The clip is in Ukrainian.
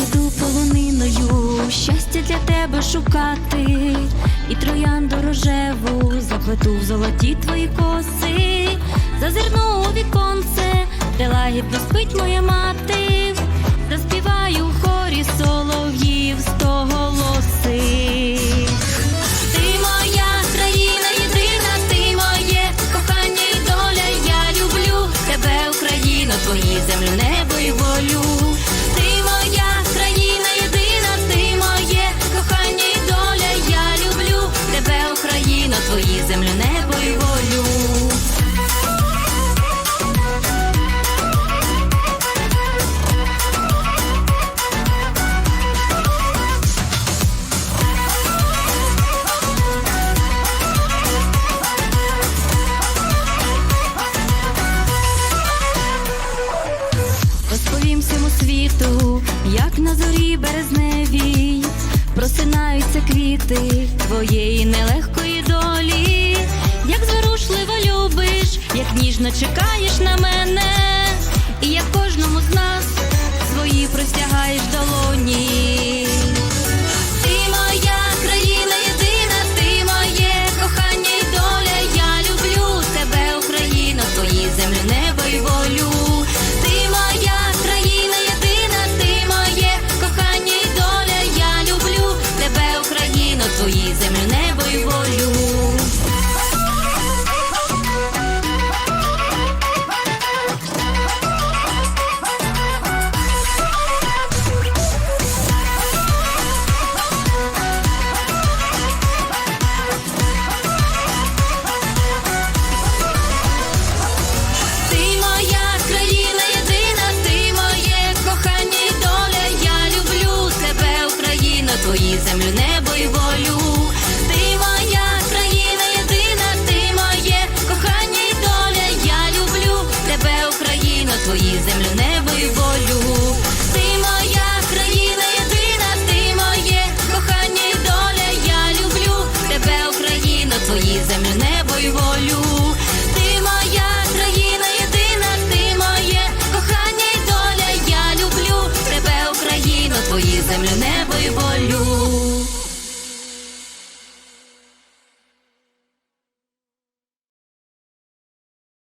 їду полониною, щастя для тебе шукати, і троянду рожеву заплету в золоті твої коси, зазирну у віконце, де лагідно спить моя мати. Світу, як на зорі березневій. Просинаються квіти твоєї нелегкої долі, як зворушливо любиш, як ніжно чекаєш на мене, і як кожному з нас свої простягаєш долоні. землю, небо і волю. Ти моя країна, єдина, ти моє кохання і доля. Я люблю тебе, Україно, твої землю, небо і волю. Ти моя країна, єдина, ти моє кохання і доля. Я люблю тебе, Україно, твої землю, небо і волю. Ти моя країна, єдина, ти моє кохання і доля. Я люблю тебе, Україно, твої землю, небо і волю.